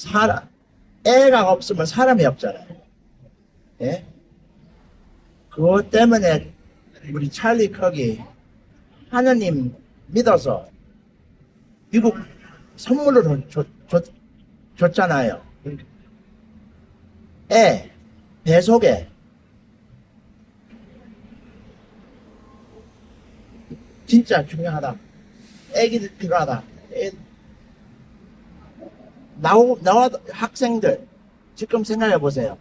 사람, 애가 없으면 사람이 없잖아요. 예? 그것 때문에 우리 찰리 컥이 하느님 믿어서 미국 선물로 줬잖아요. 애, 배 속에 진짜 중요하다. 애기들 필요하다. 애, 나오, 나와, 학생들, 지금 생각해 보세요.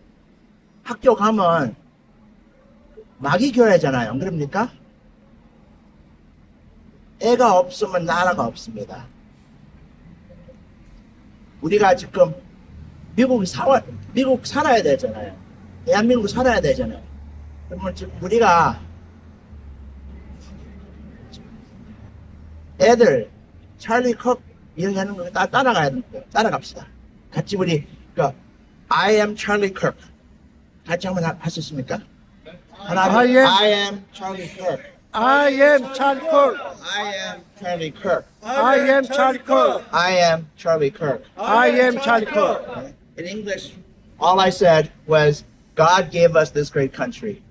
학교 가면 마귀 교회잖아요. 안 그럽니까? 애가 없으면 나라가 없습니다. 우리가 지금 미국 사 미국 살아야 되잖아요. 대한민국 살아야 되잖아요. 그러면 지금 우리가 애들 찰리 컵 이야기하는 거 따, 따라가야 돼요. 따라갑시다. 같이 우리 그 I am Charlie Kirk 같이 한번 할 수 있습니까? 하나, I 둘, am- I am Charlie Kirk. I am Charlie Kirk. I am Charlie Kirk. I am Charlie Kirk. I am Charlie Kirk. I am Charlie Kirk. In English, all I said was, God gave us this great country.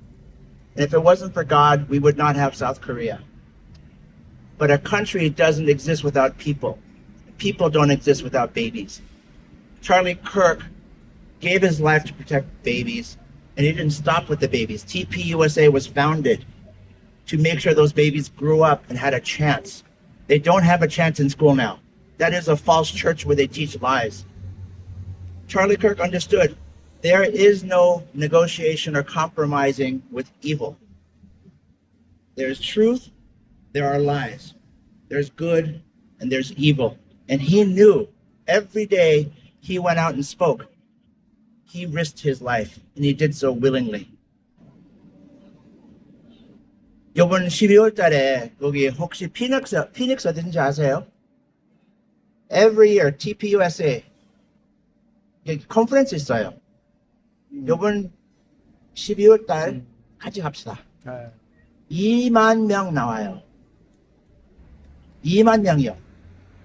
And if it wasn't for God, we would not have South Korea. But a country doesn't exist without people. People don't exist without babies. Charlie Kirk gave his life to protect babies, and he didn't stop with the babies. TPUSA was founded to make sure those babies grew up and had a chance. They don't have a chance in school now. That is a false church where they teach lies. Charlie Kirk understood there is no negotiation or compromising with evil. There's truth, there are lies. There's good, and there's evil. And he knew every day he went out and spoke, he risked his life, and he did so willingly. 이번 12월 달에 거기 혹시 피닉스, 피닉스 어딘지 아세요? Every year, TPUSA 여기 컨퍼런스 있어요. 요번 12월 달 같이 갑시다. 네. 2만 명 나와요. 2만 명이요.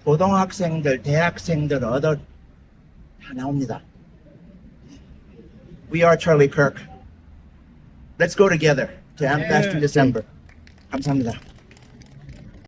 고등학생들, 대학생들, 어더 다 나옵니다. We are Charlie Kirk. Let's go together to Amfest in December. 감사합니다.